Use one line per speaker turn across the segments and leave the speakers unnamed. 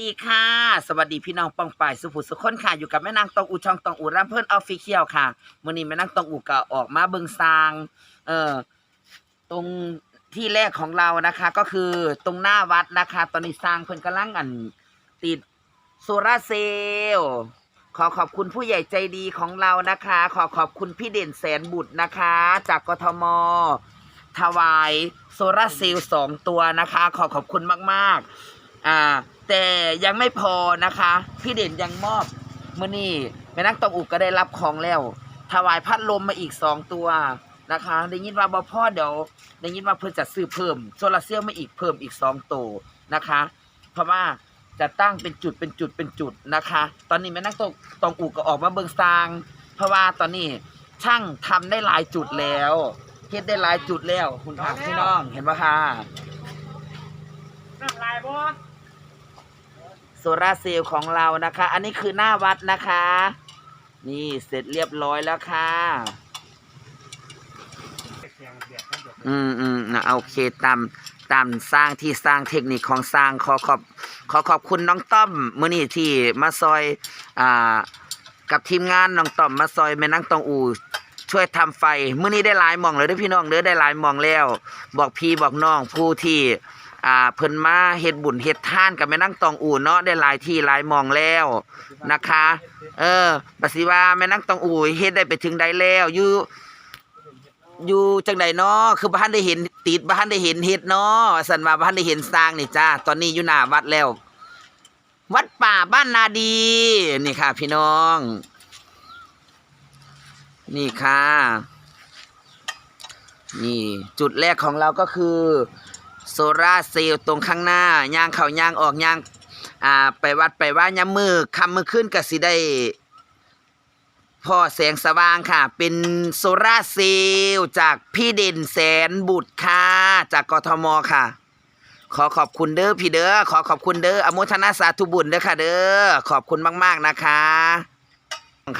ดีค่ะ สวัสดีพี่น้องปองป่ายสุภุสุคนค่ะ อยู่กับแม่นางตองอูช่องตองอูร่ำเพิ่นออฟฟิเชียลค่ะมื้อนี้แม่นางตองอูก็ออกมาเบิงซางเอ่อตรงที่แรกของเรานะคะ ก็คือตรงหน้าวัดนะคะ ตอนนี้สร้างเพิ่นกำลังอันติดโซลาร์เซลล์ขอขอบคุณผู้ใหญ่ใจดีของเรานะคะ ขอขอบคุณพี่เด่นแสนบุตรนะคะ จากกทมถวายโซลาร์เซลล์สองตัวนะคะ ขอขอบคุณมาก ๆ อ่า แต่ยังไม่พอนะคะ พี่เด่นยังมอบมื่อนี้แม่นักตองอุกก็ได้รับของแล้ว ถวายพัดลมมาอีกสองตัวนะคะ ได้ยินว่าบ่พ่อเดี๋ยวได้ยินว่าเพิ่นจะซื้อเพิ่มโซลาร์เซลล์มาอีกเพิ่มอีกสองตัวนะคะ เพราะว่าจะตั้งเป็นจุดเป็นจุดเป็นจุดนะคะ ตอนนี้แม่นักตองตองอุกก็ออกมาเบิ่งซาง เพราะว่าตอนนี้ช่างทำได้หลายจุดแล้วเฮ็ดได้หลายจุดแล้ว คุณพักพี่น้องเห็นปะคะ
น้ำลายบ่
โซลาร์เซลล์ของเรานะคะ อันนี้คือหน้าวัดนะคะ นี่เสร็จเรียบร้อยแล้วค่ะ อืมอืมนะโอเคตามตามสร้างที่สร้างเทคนิคของสร้างขอขอบขอขอบคุณน้องต้อมมื่อนี้ที่มาซอยอ่ากับทีมงานน้องต้อมมาซอยแม่นังตองอูช่วยทำไฟมื่อนี้ได้หลายมองเลยด้อพี่น้องเด้อได้หลายมองแล้ว บอกพี่บอกน้องผู้ที่ อ่าเพิ่นมาเฮ็ดบุญเฮ็ดท่านกับแม่นั่งตองอูเนาะได้หลายที่หลายหมองแล้วนะคะ เออบัดสิว่าแม่นั่งตองอูเฮ็ดได้ไปถึงใดแล้วอยู่อยู่จังใดเนาะคือบ้านได้เห็นติดบ้านได้เห็นเฮ็ดเนาะสันว่าบ้านได้เห็นสร้างนี่จ้าตอนนี้อยู่หน้าวัดแล้ว วัดป่าบ้านนาดี นี่ค่ะ พี่น้อง นี่ค่ะ นี่จุดแรกของเราก็คือ โซราเซลล์ตรงข้างหน้าย่างเข้าย่างออกย่างอ่าไปวัดไปว่ายามมือคำมือขึ้นก็สิได้พ่อแสงสว่างค่ะ เป็นโซลาเซลล์จากพี่เด่นแสนบุตรค่ะจากกทมค่ะ ขอขอบคุณเด้อพี่เด้อขอขอบคุณเด้ออโมทนาสาธุบุญเด้อค่ะ เด้อขอบคุณมาก ๆนะคะ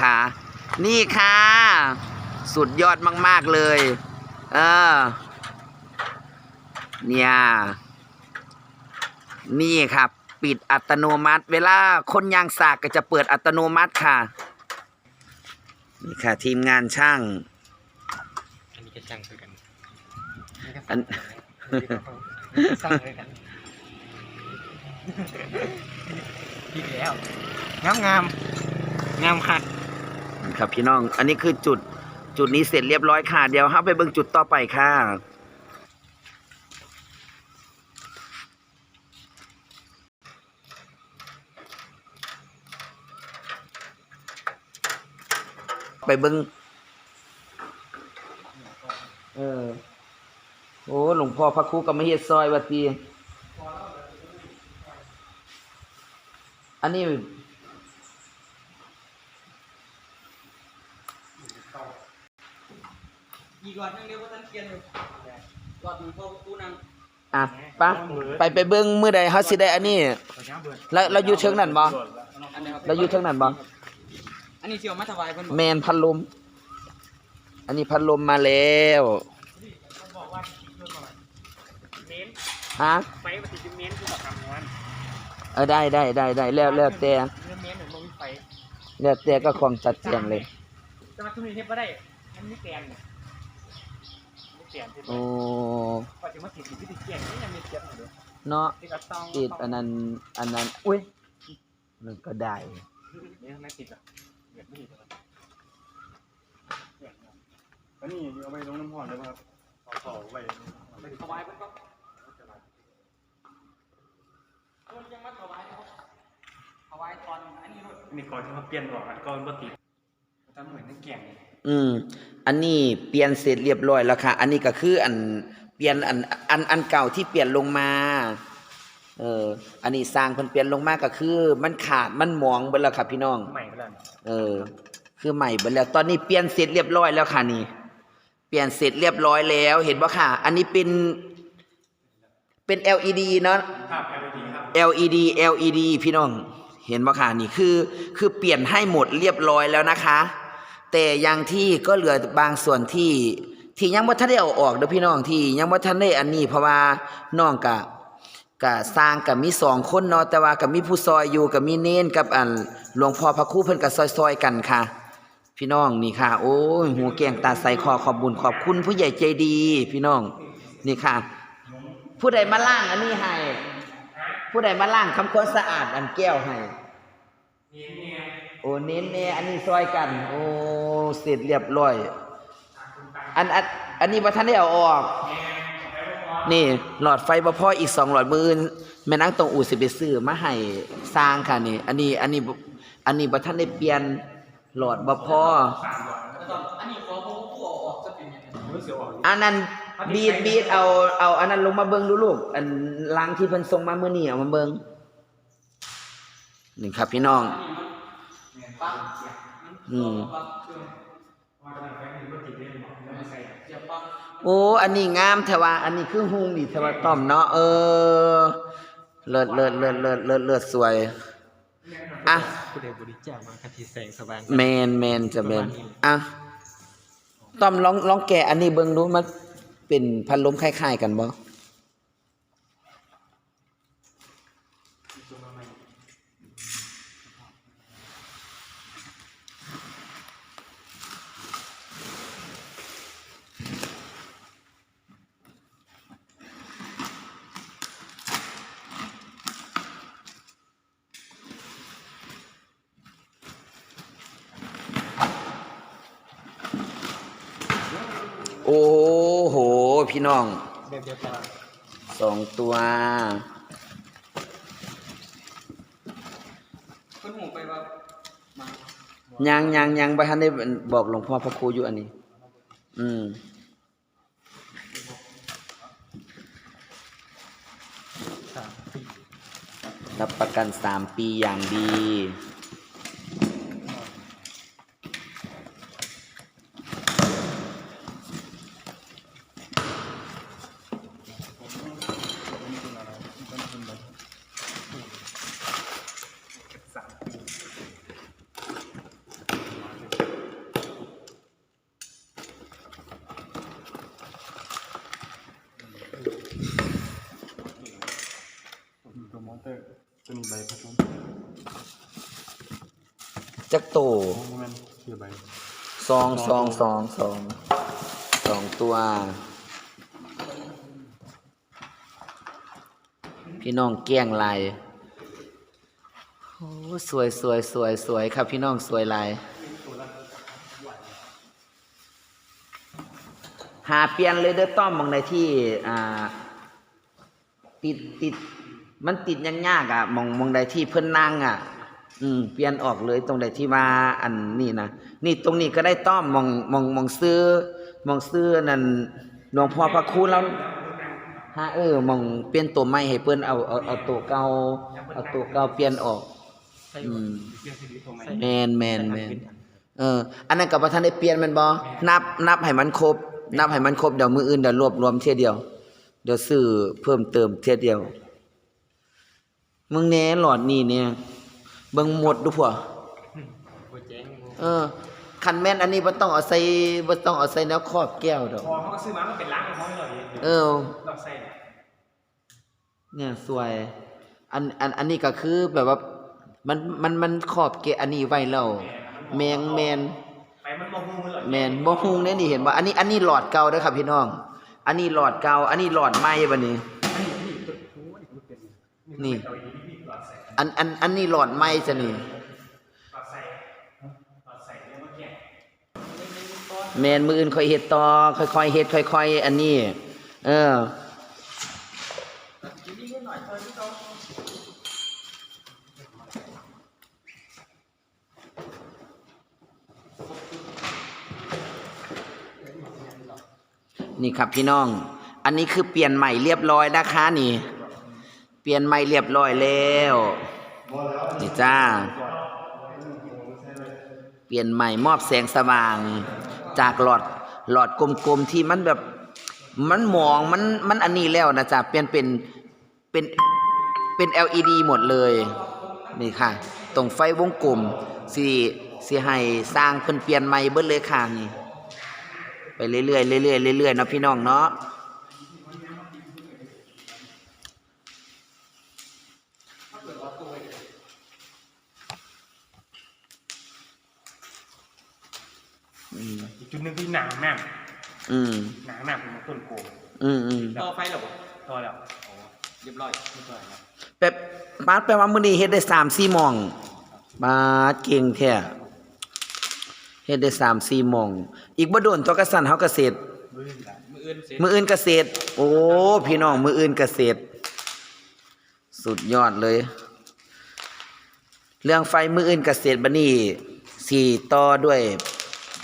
ค่ะ นี่ค่ะ สุดยอดมาก ๆเลย เออ เนี่ยนี่ครับ ปิดอัตโนมัติ เวลาคนยางสากก็จะเปิดอัตโนมัติค่ะ นี่ค่ะ ทีมงานช่าง
อันนี้ก็ช่างคือกัน
อัน
สร้างเลยกันดีแล้วงามงามงามหัด
ครับพี่น้อง อันนี้คือจุดจุดนี้เสร็จเรียบร้อยค่ะ เดี๋ยวเราไปเบิ่งจุดต่อไปค่ะ ไปเบิ่งเออ โอ้หลวงพ่อพระครูก็มาเฮ็ดซอยวัดตีอันนี้
อีกหลอดนึงเดียวก็ตั้งเทียนอยู่หลอดหนึ่งพอกูนั่ง
อะปะไปไปเบิ่งมื้อใดเฮาสิได้อันนี้ แล้วเราอยู่เชิงนั้นบ่
อันนี้ครับ
เราอยู่เชิงนั้นบ่
อันนี้เสียวมาถวายเพิ่นบอก
แมนพัดลม อันนี้พัดลมมาแล้ว
เมน
ฮะ
ไฟปฏิจิเมนคือแบบคำนวณ
เออได้ได้ได้ได้แล้วแล้วแต่
เนื้อเมนเหมือนมันมีไฟ
แล้วแต่ก็ความชัดเจนเลย
แต่ว่าทุกนี้เทปก็ได้มันมีแกนเนี่ยมีแกนที่
โอ้
กว่าจะมาติดอยู่ที่ติดแกนนี่ยังมีเทียบอยู่เลย
เนาะ
ที่กระตอง
ติดอันนั้นอันนั้นอุ้ยมันก็ได้
เนี่ยไม่ติดอะ เบียดไม่ดอะ
อันนี้เอาไปลงน้ำห่อนได้ป่ะครับเอาต่อไป
ถวายเพิ่นก็เพิ่นยังมาถวายเขาถวายตอนอันนี้ด้วย
นี่ก่อนที่เขาเปลี่ยนหลอดอันก็มันติด
ทำเหมือนในแก่ง
อืม อันนี้เปลี่ยนเสร็จเรียบร้อยแล้วค่ะ อันนี้ก็คืออันเปลี่ยนอันอันอันเก่าที่เปลี่ยนลงมา เออ อันนี้สร้างเพิ่นเปลี่ยนลงมาก็คือ มันขาดมันหมองเบิดแล้วครับพี่น้อง
ใหม่ไเอ
อ คือใหม่เบิดแล้ว ตอนนี้เปลี่ยนเสร็จเรียบร้อยแล้วค่ะนี่ เปลี่ยนเสร็จเรียบร้อยแล้ว เห็นบ่ค่ะ อันนี้เป็น เป็น LED เนาะ
ครับ LED ครับ
LED LED พี่น้อง เห็นบ่ค่ะนี่คือ คือเปลี่ยนให้หมดเรียบร้อยแล้วนะคะ แต่ยังที่ก็เหลือบางส่วนที่ ที่ยังบ่ทันได้เอาออกเด้อพี่น้องที่ ยังบ่ทันได้อันนี้เพราะว่าน้องกะ ก็สร้างก็มีสองคนเนาะแต่ว่าก็มีผู้ซอยอยู่ก็มีเน้นกับอันหลวงพ่อพระครูเพิ่นก็ซอยๆกันค่ะ พี่น้องนี่ค่ะ โอ้ยหูแกงตาใสคอขอบบุญขอบคุณผู้ใหญ่ใจดี พี่น้องนี่ค่ะ ผู้ใดมาล่างอันนี้ให้ผู้ใดมาล่างทำความสะอาดอันแก้วให้โอ้เน้นแน่อันนี้ซอยกัน โอ้เสร็จเรียบร้อย อันอันอันนี้บ่ทันได้เอาออก นี่ หลอดไฟบ่พออีกสองหลอดมืออื่นแม่นางตรงอู่สิไปซื้อมาให้สร้างค่ะนี่ อันนี้อันนี้บ่อันนี้บ่ทันได้เปลี่ยนหลอดบ่พอ
อันนี้ขอผมผู้ออกจะเป็นยังไง
อันนั้นบีดบีดเอาเอาอันนั้นลงมาเบิ่งดูลูกอันล้างที่เพิ่นส่งมาเมื่อนี้เอามาเบิ่งนี่ครับพี่น้อง
ปั๊บ
อืม โอ้ อันนี้งามแต่ว่า อันนี้คือหุงดิแต่ว่าต้อมเนาะเออ เลิศเลิศเลิศเลิศเลิศเลิศสวย อะ
ผู้ใดบริจาคมากะทิแสงสว่าง
แมนแมนจะแมนอะต้อมลองลองแกะอันนี้เบิ่งดูมันเป็นพัดลมคล้ายๆกันบ่ อ้โห พี่น้องสองตัวยังยังยังบ่ทันได้บอกหลวงพ่อพระครูอยู่อันนี้ อืมรับประกันสามปีอย่างดี
สามปี
ตัวมอเตอร์ตัวนี้ใบผสม
จักโต
โอ้มันคือใบ
สองสองสองสองสองตัว พี่น้องเกี้ยงลายโอ้สวยสวยสวยสวยครับ พี่น้องสวยลายหาเปลี่ยนเลยเด้อต้อมมองในที่อ่าติดติดมันติดยากๆอะมองมองใดที่เพิ่นนั่งอะ อืมเปลี่ยนออกเลยตรงใดที่มาอันนี่นะนี่ตรงนี้ก็ได้ต้อมมองมองมองซื้อมองซื้อนั่นหลวงพ่อพระครูแล้วฮะเออมองเปลี่ยนตัวใหม่ให้เพิ่นเอาเอาเอาตัวเก่าเอาตัวเก่าเปลี่ยนออกอืมแมนแมนแมนเออ อันนั้นกับประธานได้เปลี่ยนมันบ่นับนับให้มันครบ นับให้มันครบเดี๋ยวมืออื่นเดี๋ยวรวบรวมเทียเดียว เดี๋ยวซื้อเพิ่มเติมเทียเดียว มึงแน่หลอดนี่เนี่ย เบิ่งหมดดูพวก
โบแจ้ง
เออคันแม่นอันนี้บ่ต้องเอาใส่บ่ต้องเอาใส่แนวครอบแก้วดอก
พอเขาก็ซื้อมามันเป็นล้างของเขาเลย
เออ
เราใส่
เนี่ยสวย อันอันอันนี้ก็คือแบบว่า มันมันมันขอบเกะอันนี้ไว้แล้วแมงแมน
ไปมันมองมือเลย
แมนบ่ฮู้แน่นี่เห็นบ่อันนี้อันนี้หลอดเก่าเด้อครับพี่น้อง อันนี้หลอดเก่า อันนี้หลอดใหม่บัดนี้นี่ อันอันอันนี้หลอดใหม่จ้ะนี่
เราใส่เราใส่เรื่องเมื่อกี้
แมนมืออื่นค่อยเฮ็ดต่อค่อยๆเฮ็ดค่อย ๆ อันนี้ เออนี่ครับพี่น้อง อันนี้คือเปลี่ยนใหม่เรียบร้อยนะคะนี่ เปลี่ยนใหม่เรียบร้อยแล้ว นี่จ้า เปลี่ยนใหม่มอบแสงสว่าง จากหลอดหลอดกลมๆที่มันแบบมันมองมันมันอันนี้แล้วนะจ๊ะเปลี่ยนเป็นเป็นเป็น LED หมดเลยนี่ค่ะ ตรงไฟวงกลมสิสิให้สร้างเพิ่นเปลี่ยนใหม่เบิดเลยค่ะนี่ไปเรื่อยๆเรื่อยๆเรื่อยๆเนาะพี่น้องเนาะ อืม
อีกจุดหนึ่งที่หนังหนัง
อืม
หนังหนังเป็นต้นโกง
อืมอืม
ต่อไฟเหรอวะ
ต่อแล้ว
อ๋อเรียบร้อย
ไม่ต่อแล้ว
แป๊บปาดแปลว่ามื้อนี้เฮ็ดได้3 4หม่อง บาดเก่งแท้เฮ็ดได้3 4หม่อง อีกบ่โดนตัวกระสันเฮาก็เสร็จ
มือหลัง
มืออื่นเสร็จ
มื้ออื่นก็เสร็จโอ้ พี่น้องมื้ออื่นก็เสร็จสุดยอดเลย เรื่องไฟมื้ออื่นก็เสร็จบัดนี้สิต่อด้วย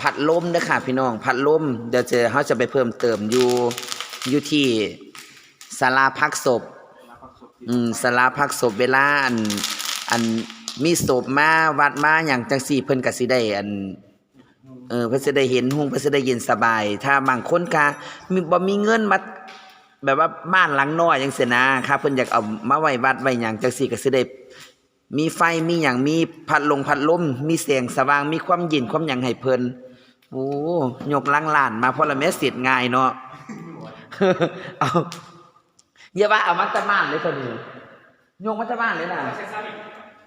พัดลมเด้อค่ะพี่น้องพัดลมเดี๋ยวจะเฮาจะไปเพิ่มเติมอยู่อยู่ที่ศาลาพักศพ อืมสลาพักศพเวลาอัน อันมีศพมาวัดมาอย่างจังสี่เพิ่นกสิได้อันเออเพิ่นสิได้เห็นหุงเพิ่นสิได้เย็นสบาย ถ้าบางคนก็มีบ่มีเงินมาแบบว่าบ้านหลังน้อยจังซี่นะครับเพิ่นอยากเอามาไว้วัดไว้หยังจังซี่กสิได้มีไฟมีหยังมีพัดลงพัดลมมีแสงสว่างมีความเย็นความหยังให้เพิ่น โอ้ยกลังลานมาเพราะละแม่เสร็จง่ายเนาะเอาอย่าว่าเอามาแตะบ้านเลยคนนี้ยกมาแตะบ้านเลยนะ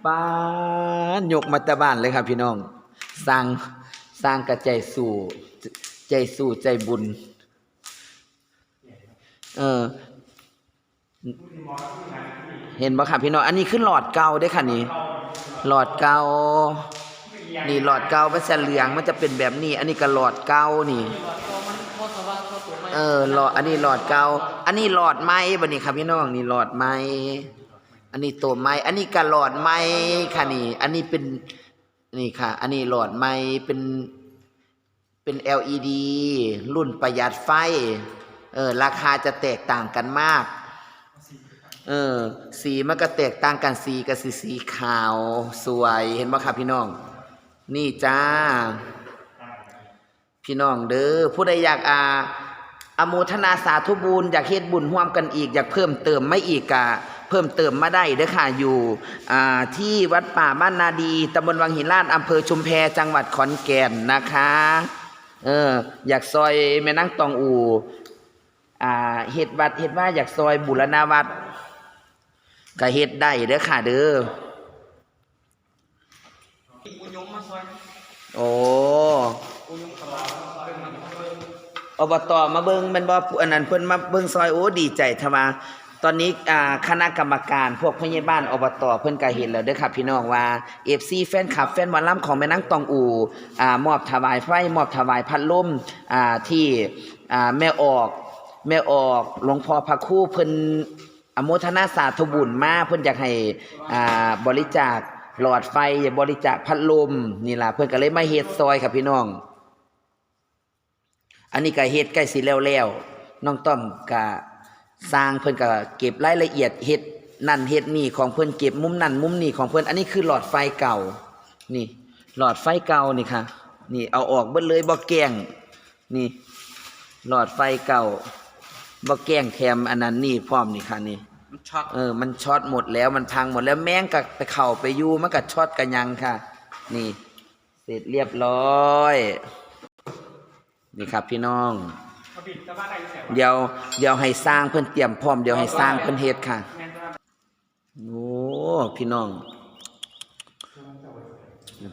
บ้านยกมาแตะบ้านเลยครับ พี่น้อง สร้างสร้างกระใจสู่ใจสู่ใจบุญ เออ เห็นบ่ครับพี่น้อง อันนี้ขึ้นหลอดเก่าเด้ค่ะนี่หลอดเก่า นี่หลอดเก่ามันจะเหลืองมันจะเป็นแบบนี้ อันนี้ก็หลอดเก่านี่เออหลอดอันนี้หลอดเก่าอันนี้หลอดไม้บัดนี้ครับพี่น้องนี่หลอดไม้อันนี้ตัวไม้ อันนี้ก็หลอดไม้ค่ะนี่ อันนี้เป็นนี่ค่ะ อันนี้หลอดไม้เป็นเป็น LED รุ่นประหยัดไฟ เออ ราคาจะแตกต่างกันมาก เออ สีมันก็แตกต่างกันสีก็สีสีขาว สวยเห็นไหมครับพี่น้อง นี่จ้า พี่น้องเด้อผู้ใดอยากอาอโมทนาสาธุบุญอยากเฮ็ดบุญร่วมกันอีก อยากเพิ่มเติมไม่อีกกะเพิ่มเติมมาได้เด้อค่ะอยู่ที่วัดป่าบ้านนาดีตำบลวังหินลาดอำเภอชุมแพจังหวัดขอนแก่นนะคะเอออยากซอยแม่นั่งตองอูอ่าเฮ็ดวัดเฮ็ดว่าอยากซอยบุรณาวัดก็เฮ็ดได้เด้อค่ะเด้อ โอ้
อบาเป็นมันซอย
อบตมาเบิงแมันบ่อันนั้นเพิ่นมาเบิงซอยโอ้ดีใจทว่าตอนนี้คณะกรรมการพวกพยาบาลอบตเพิ่นก็เห็นแล้วเด้อครับพี่น้องว่า FC แฟนคลับแฟนหมอลำของแม่นางตองอูอ่ามอบถวายไฟมอบถวายพัดลมอ่าที่อ่าแม่ออก แม่ออกหลวงพ่อพระครูเพิ่นอโมทนาสาธุบุญมาเพิ่นอยากให้อ่าบริจาค หลอดไฟอย่าบริจาคพัดลมนี่ล่ะเพิ่อนก็เลยมาเฮ็ดซอยครับพี่น้อง อันนี้ก็เฮ็ดใกล้สิแล้วแล้วน้องต้อมก็สร้างเพิ่อนก็เก็บรายละเอียดเฮ็ดนั่นเฮ็ดนี่ของเพิ่อนเก็บมุมนั่นมุมนี่ของเพิ่อนอันนี้คือหลอดไฟเก่า นี่ หลอดไฟเก่านี่ค่ะ นี่เอาออกเบิดเลยบ่แกงนี่ หลอดไฟเก่าบ่แกงแถมอันนั้นนี่พร้อมนี่ค่ะนี่
มันช็อต
เออ มันช็อตหมดแล้วมันพังหมดแล้วแม่งก็ไปเข่าไปอยู่มันก็ช็อตกันยังค่ะ นี่ เสร็จเรียบร้อย นี่ครับพี่น้อง
เขาบิดแต่ว่าได้แสง
เดี๋ยวเดี๋ยวให้สร้างเพิ่นเตรียมพร้อมเดี๋ยวให้สร้างเพิ่นเฮ็ดค่ะ
แม่นว่า
โอ้พี่น้อง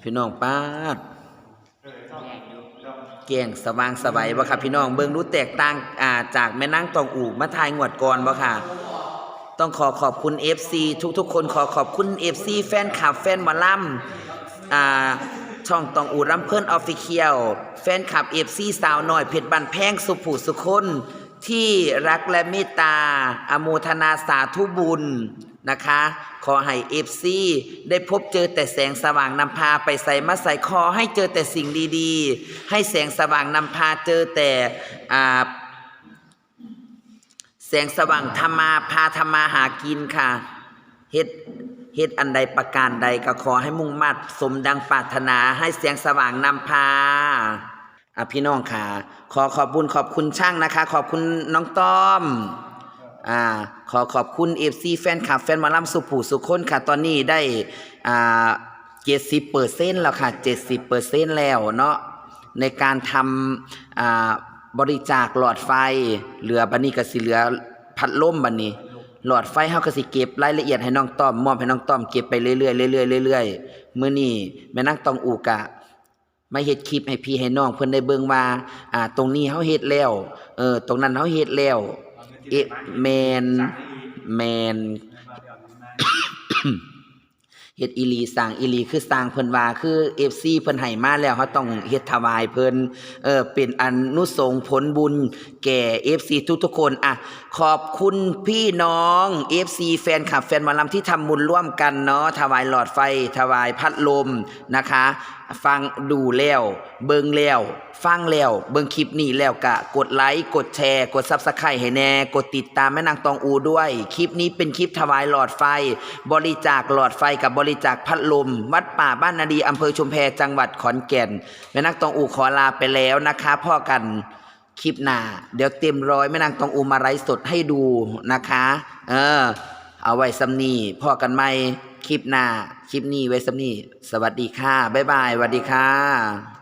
พี่น้องป้าดแกงสว่างสบายบ่ครับพี่น้องเบิ่งดูแตกต่างอ่าจากแม่นางตองอูมาทายงวดก่อนบ่ค่ะ ต้องขอขอบคุณ FC ทุกๆ คนขอขอบคุณ FC แฟนคลับแฟนหมอลำอ่าช่องตองอูรำเพิ่นออฟฟิเชียลแฟนคลับ FC สาวน้อยเพชรบันแพงสุผูสุคนที่รักและเมตตา อโมทนาสาธุบุญนะคะ ขอให้ FC ได้พบเจอแต่แสงสว่างนำพาไปใส่มาใส่คอให้เจอแต่สิ่งดีๆ ให้แสงสว่างนำพาเจอแต่อ่า แสงสว่างธรรมาพาธรรมาหากินค่ะเฮ็ดเฮ็ดอันใดประการใดก็ขอให้มุ่งมั่นสมดังปรารถนาให้แสงสว่างนำพาอะพี่น้องค่ะ ขอขอบคุญขอบคุณช่างนะคะ ขอบคุณน้องต้อมอ่าขอขอบคุณเอฟซีแฟนคลับแฟนมาล่ำสุผูสุคนค่ะ ตอนนี้ได้อ่าเจ็ดสิบเปอร์เซ็นต์แล้วค่ะเจ็ดสิบเปอร์เซ็นต์แล้วเนาะในการทำอ่า บริจาคหลอดไฟ เหลือบันนี้ก็สิเหลือพัดลมบันนี้ หลอดไฟเฮาก็สิเก็บรายละเอียดให้น้องต้อมมอบให้น้องต้อมเก็บไปเรื่อยๆเรื่อยๆเรื่อยๆมื้อนี้แม่นางตองอูกะมาเฮ็ดคลิปให้พี่ให้น้องเพิ่นได้เบิ่งว่า อ่า ตรงนี้เฮาเฮ็ดแล้วเออตรงนั้นเฮาเฮ็ดแล้วเอะแมนแมน เฮ็ดอีลีสร้างอีลีคือสร้างเพิ่นว่าคือเอฟซีเพิ่นให้มาแล้วเฮาต้องเฮ็ดถวายเพิ่นเออเป็นอนุสงผลบุญ แก่ FC ทุกๆคนอะขอบคุณพี่น้องเอฟซีแฟนคลับแฟนหมอลำที่ทำบุญร่วมกันเนาะถวายหลอดไฟถวายพัดลมนะคะ ฟังดูแล้ว เบิ่งแล้ว ฟังแล้ว เบิ่งคลิปนี้แล้วก็กดไลค์กดแชร์ กด Subscribe ให้แน่ กดติดตามแม่นางตองอูด้วย คลิปนี้เป็นคลิปถวายหลอดไฟ บริจาคหลอดไฟกับบริจาคพัดลม วัดป่าบ้านนาดีอำเภอชุมแพจังหวัดขอนแก่นแม่นางตองอูขอลาไปแล้วนะคะพ่อกันคลิปหน้าเดี๋ยวเต็มร้อยแม่นางตองอูมาไลฟ์สดให้ดูนะคะ เออ เอาไว้สำนีพ่อกันไหม คลิปหน้า คลิปนี้ไว้สำนีสวัสดีค่ะ บ๊ายบายสวัสดีค่ะ